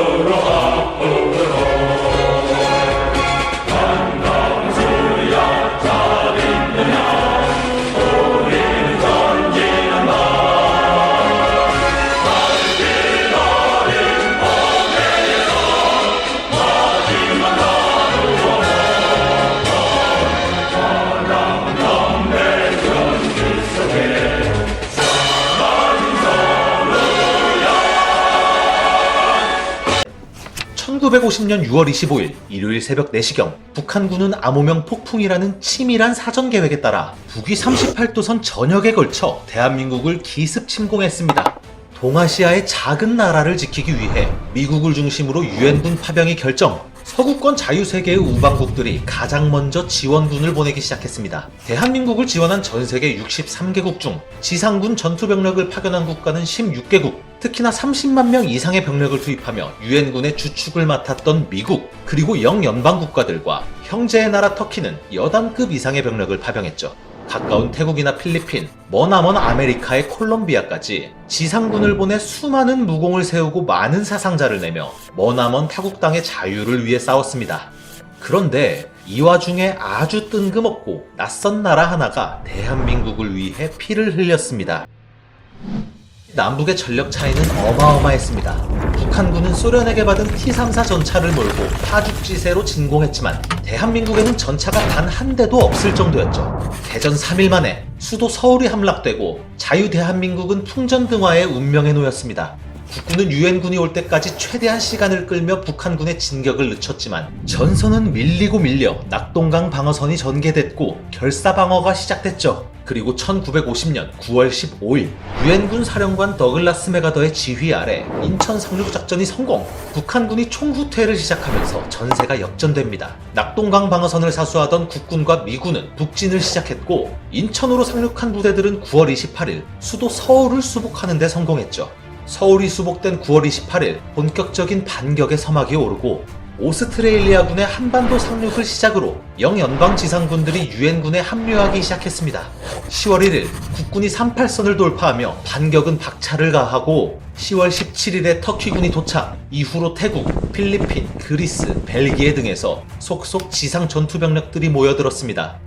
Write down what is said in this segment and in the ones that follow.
Lord, 1950년 6월 25일 일요일 새벽 4시경 북한군은 암호명 폭풍이라는 치밀한 사전 계획에 따라 북위 38도선 전역에 걸쳐 대한민국을 기습 침공했습니다. 동아시아의 작은 나라를 지키기 위해 미국을 중심으로 유엔군 파병이 결정, 서구권 자유세계의 우방국들이 가장 먼저 지원군을 보내기 시작했습니다. 대한민국을 지원한 전 세계 63개국 중 지상군 전투병력을 파견한 국가는 16개국, 특히나 30만 명 이상의 병력을 투입하며 유엔군의 주축을 맡았던 미국, 그리고 영연방 국가들과 형제의 나라 터키는 여단급 이상의 병력을 파병했죠. 가까운 태국이나 필리핀, 머나먼 아메리카의 콜롬비아까지 지상군을 보내 수많은 무공을 세우고 많은 사상자를 내며 머나먼 타국 땅의 자유를 위해 싸웠습니다. 그런데 이 와중에 아주 뜬금없고 낯선 나라 하나가 대한민국을 위해 피를 흘렸습니다. 남북의 전력 차이는 어마어마했습니다. 북한군은 소련에게 받은 T-34 전차를 몰고 파죽지세로 진공했지만 대한민국에는 전차가 단 한 대도 없을 정도였죠. 대전 3일 만에 수도 서울이 함락되고 자유 대한민국은 풍전등화의 운명에 놓였습니다. 국군은 유엔군이 올 때까지 최대한 시간을 끌며 북한군의 진격을 늦췄지만 전선은 밀리고 밀려 낙동강 방어선이 전개됐고 결사방어가 시작됐죠. 그리고 1950년 9월 15일 유엔군 사령관 더글라스 메가더의 지휘 아래 인천 상륙 작전이 성공. 북한군이 총후퇴를 시작하면서 전세가 역전됩니다. 낙동강 방어선을 사수하던 국군과 미군은 북진을 시작했고 인천으로 상륙한 부대들은 9월 28일 수도 서울을 수복하는 데 성공했죠 서울이 수복된 9월 28일 본격적인 반격의 서막이 오르고 오스트레일리아군의 한반도 상륙을 시작으로 영연방 지상군들이 유엔군에 합류하기 시작했습니다. 10월 1일 국군이 38선을 돌파하며 반격은 박차를 가하고 10월 17일에 터키군이 도착, 이후로 태국, 필리핀, 그리스, 벨기에 등에서 속속 지상 전투병력들이 모여들었습니다.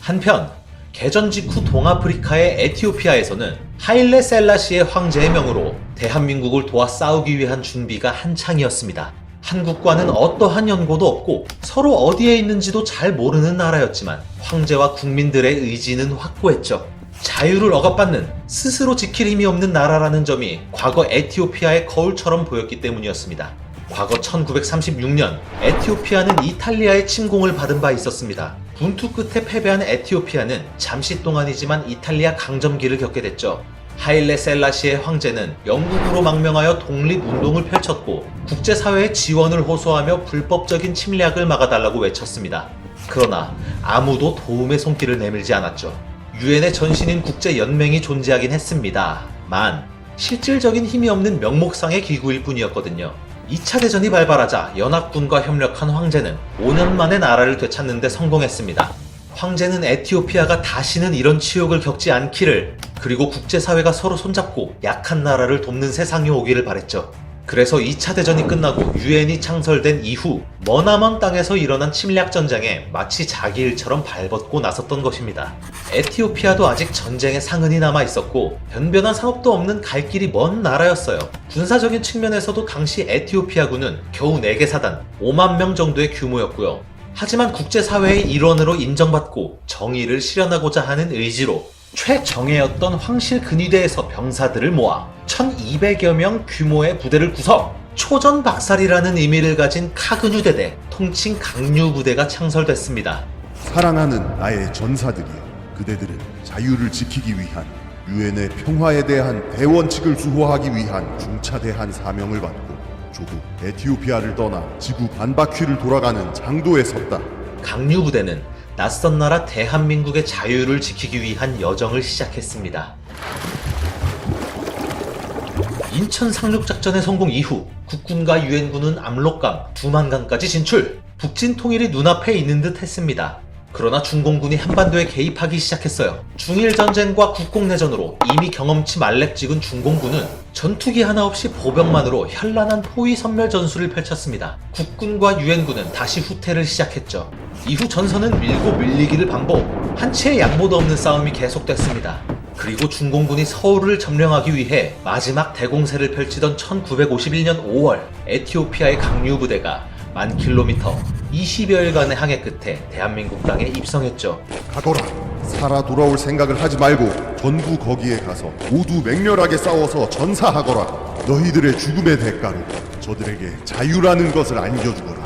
한편 개전 직후 동아프리카의 에티오피아에서는 하일레 셀라시의 황제의 명으로 대한민국을 도와 싸우기 위한 준비가 한창이었습니다. 한국과는 어떠한 연고도 없고 서로 어디에 있는지도 잘 모르는 나라였지만 황제와 국민들의 의지는 확고했죠. 자유를 억압받는 스스로 지킬 힘이 없는 나라라는 점이 과거 에티오피아의 거울처럼 보였기 때문이었습니다. 과거 1936년 에티오피아는 이탈리아의 침공을 받은 바 있었습니다. 분투 끝에 패배한 에티오피아는 잠시 동안이지만 이탈리아 강점기를 겪게 됐죠. 하일레 셀라시의 황제는 영국으로 망명하여 독립운동을 펼쳤고 국제사회의 지원을 호소하며 불법적인 침략을 막아달라고 외쳤습니다. 그러나 아무도 도움의 손길을 내밀지 않았죠. 유엔의 전신인 국제연맹이 존재하긴 했습니다. 만 실질적인 힘이 없는 명목상의 기구일 뿐이었거든요. 2차 대전이 발발하자 연합군과 협력한 황제는 5년 만에 나라를 되찾는 데 성공했습니다. 황제는 에티오피아가 다시는 이런 치욕을 겪지 않기를 그리고 국제사회가 서로 손잡고 약한 나라를 돕는 세상이 오기를 바랬죠. 그래서 2차 대전이 끝나고 유엔이 창설된 이후 머나먼 땅에서 일어난 침략 전쟁에 마치 자기 일처럼 발벗고 나섰던 것입니다. 에티오피아도 아직 전쟁의 상흔이 남아 있었고 변변한 상업도 없는 갈 길이 먼 나라였어요. 군사적인 측면에서도 당시 에티오피아군은 겨우 4개 사단 5만 명 정도의 규모였고요. 하지만 국제사회의 일원으로 인정받고 정의를 실현하고자 하는 의지로 최정예였던 황실 근위대에서 병사들을 모아 1200여 명 규모의 부대를 구성 초전 박살이라는 의미를 가진 카근유대대 통칭 강유부대가 창설됐습니다. 사랑하는 나의 전사들이여 그대들은 자유를 지키기 위한 유엔의 평화에 대한 대원칙을 수호하기 위한 중차대한 사명을 받고 조국 에티오피아를 떠나 지구 반바퀴를 돌아가는 장도에 섰다 강유부대는 낯선 나라 대한민국의 자유를 지키기 위한 여정을 시작했습니다. 인천 상륙작전의 성공 이후 국군과 유엔군은 압록강, 두만강까지 진출, 북진 통일이 눈앞에 있는 듯 했습니다. 그러나 중공군이 한반도에 개입하기 시작했어요. 중일 전쟁과 국공내전으로 이미 경험치 말렙 찍은 중공군은 전투기 하나 없이 보병만으로 현란한 포위 선멸 전술을 펼쳤습니다. 국군과 유엔군은 다시 후퇴를 시작했죠. 이후 전선은 밀고 밀리기를 반복, 한치의 양보도 없는 싸움이 계속됐습니다. 그리고 중공군이 서울을 점령하기 위해 마지막 대공세를 펼치던 1951년 5월 에티오피아의 강류 부대가 만 킬로미터 20여일간의 항해 끝에 대한민국 땅에 입성했죠. 가거라 살아 돌아올 생각을 하지 말고 전부 거기에 가서 모두 맹렬하게 싸워서 전사하거라 너희들의 죽음의 대가로 저들에게 자유라는 것을 안겨주거라.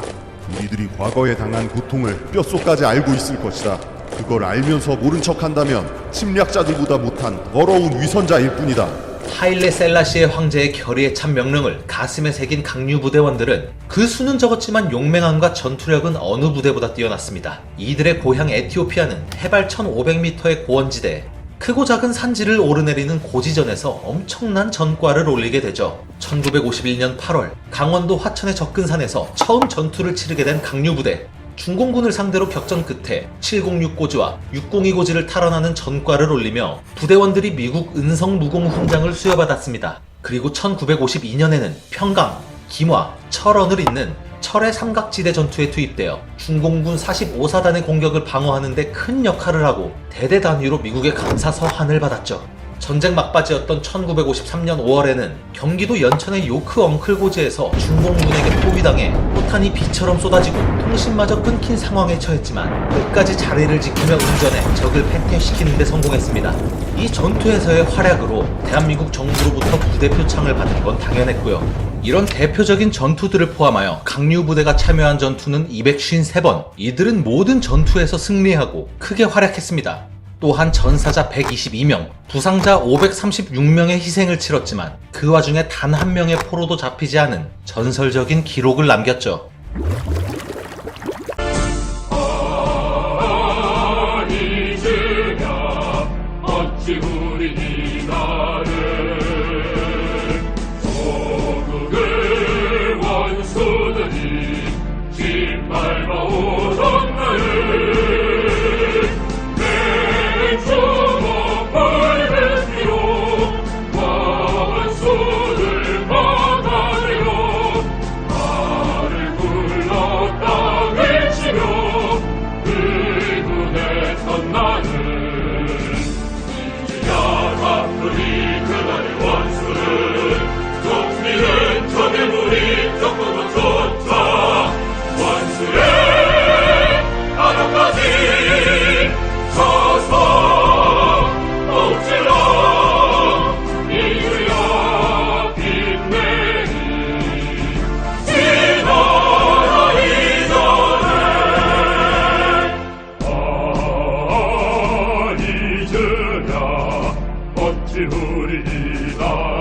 우리들이 과거에 당한 고통을 뼛속까지 알고 있을 것이다. 그걸 알면서 모른 척한다면 침략자들보다 못한 더러운 위선자일 뿐이다. 하일레 셀라시의 황제의 결의에 찬 명령을 가슴에 새긴 강류 부대원들은 그 수는 적었지만 용맹함과 전투력은 어느 부대보다 뛰어났습니다. 이들의 고향 에티오피아는 해발 1500m의 고원지대, 크고 작은 산지를 오르내리는 고지전에서 엄청난 전과를 올리게 되죠. 1951년 8월 강원도 화천의 접근산에서 처음 전투를 치르게 된 강류부대. 중공군을 상대로 격전 끝에 706 고지와 602 고지를 탈환하는 전과를 올리며 부대원들이 미국 은성 무공 훈장을 수여받았습니다. 그리고 1952년에는 평강, 김화, 철원을 잇는 철의 삼각지대 전투에 투입되어 중공군 45사단의 공격을 방어하는 데 큰 역할을 하고 대대 단위로 미국의 감사 서한을 받았죠. 전쟁 막바지였던 1953년 5월에는 경기도 연천의 요크 엉클 고지에서 중공군에게 포위당해 포탄이 비처럼 쏟아지고 통신마저 끊긴 상황에 처했지만 끝까지 자리를 지키며 운전해 적을 패퇴시키는 데 성공했습니다. 이 전투에서의 활약으로 대한민국 정부로부터 부대 표창을 받은 건 당연했고요. 이런 대표적인 전투들을 포함하여 강류 부대가 참여한 전투는 253번. 이들은 모든 전투에서 승리하고 크게 활약했습니다. 또한 전사자 122명, 부상자 536명의 희생을 치렀지만 그 와중에 단 한 명의 포로도 잡히지 않은 전설적인 기록을 남겼죠. 어찌 우리 이 나라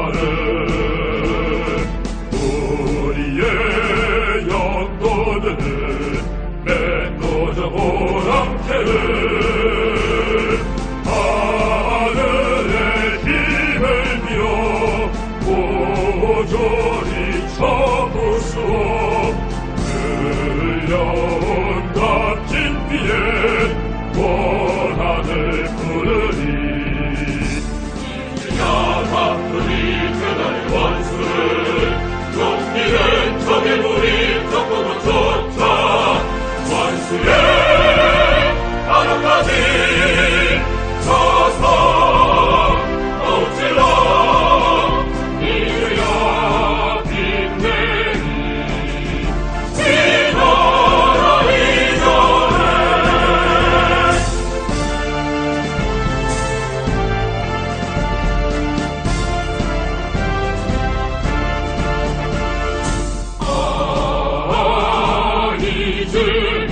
see